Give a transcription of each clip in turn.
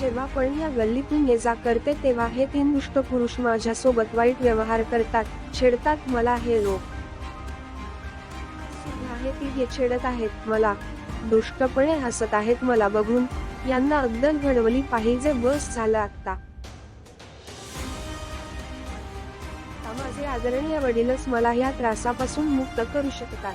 जेव्हा पण या गल्लीतून ये जा करते तेव्हा हे तीन दुष्ट पुरुष माझ्यासोबत वाईट व्यवहार करतात. छेडतात मला हे लोक. ती हे छेडत आहेत मला. दुष्टपणे हसत आहेत मला बघून. यांना अद्दल घडवली पाहिजे बस झालं आता माझे आदरणीय वडीलच मला या त्रासापासून मुक्त करू शकतात.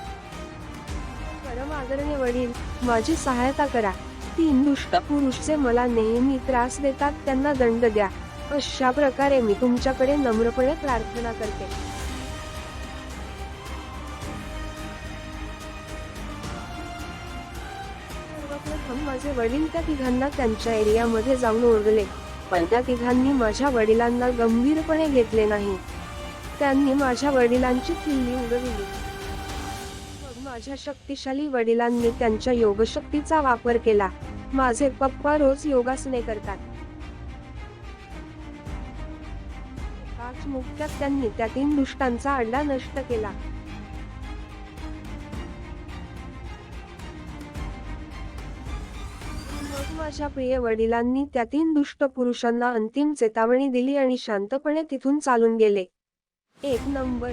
परम आदरणीय वडील माझी सहायता करा. तीन दुष्ट पुरुषचे मला नेहमी त्रास देतात त्यांना दंड द्या. अशा प्रकारे मी तुमच्याकडे नम्रपणे प्रार्थना करते. सर्वप्रथम माझे वडील त्या तिघांना त्यांच्या एरियामध्ये जाऊन ओरडले पण त्या तिघांनी माझ्या वडिलांना गंभीरपणे घेतले नाही. त्यांनी माझ्या वडिलांची किल्ली उडविली. माझ्या शक्तिशाली वडिलांनी त्यांच्या योगशक्तीचा वापर केला. माझे पप्पा रोज योगासने करतात. आज मुक्त्यात त्यांनी त्या तीन दुष्टांचा अंडा नष्ट केला. मग माझ्या प्रिय वडिलांनी त्या तीन दुष्ट पुरुषांना अंतिम चेतावणी दिली आणि शांतपणे तिथून चालून गेले. एक नंबर.